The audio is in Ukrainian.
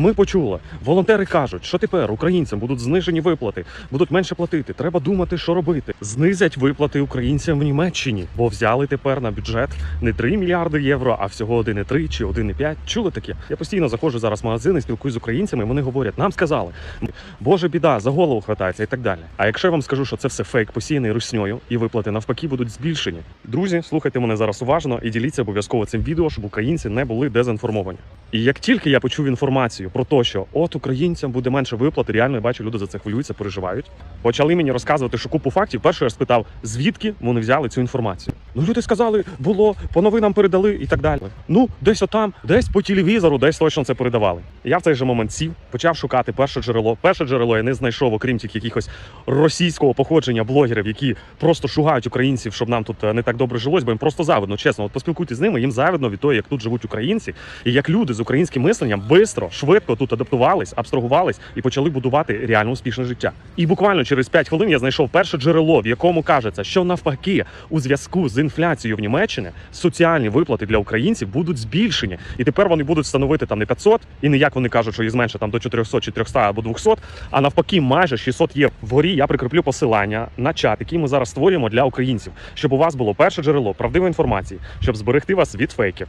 Ми почули. Волонтери кажуть, що тепер українцям будуть знижені виплати, будуть менше платити. Треба думати, що робити. Знизять виплати українцям в Німеччині, бо взяли тепер на бюджет не 3 мільярди євро, а всього 1,3 чи 1,5. Чули таке? Я постійно заходжу зараз в магазини, спілкуюсь з українцями. Вони говорять, нам сказали, боже біда, за голову хватається і так далі. А якщо я вам скажу, що це все фейк, посіяний русньою, і виплати навпаки будуть збільшені. Друзі, слухайте мене зараз уважно і діліться обов'язково цим відео, щоб українці не були дезінформовані. І як тільки я почув інформацію про те, що от українцям буде менше виплати, реально я бачу, люди за це хвилюються, переживають. Почали мені розказувати, що купу фактів. Перше я спитав, звідки вони взяли цю інформацію. Ну люди сказали, було по новинам передали і так далі. Ну, десь отам, десь по телевізору, десь точно це передавали. Я в цей же момент сів, почав шукати перше джерело. Перше джерело я не знайшов, окрім тільки якихось російського походження блогерів, які просто шугають українців, щоб нам тут е, не так добре жилось, бо їм просто завидно. Чесно, от поспілкуйтесь з ними, їм завидно від того, як тут живуть українці, і як люди з українським мисленням бистро, швидко тут адаптувались, абстрагувались і почали будувати реально успішне життя. І буквально через 5 хвилин я знайшов перше джерело, в якому кажеться, що навпаки, у зв'язку з інфляцією в Німеччині соціальні виплати для українців будуть збільшені, і тепер вони будуть становити там не 500, і не як вони кажуть, що їх зменше там до 400 чи 300 або 200, а навпаки, майже 600 євро. Вгорі я прикріплю посилання на чат, який ми зараз створюємо для українців, щоб у вас було перше джерело правдивої інформації, щоб зберегти вас від фейків.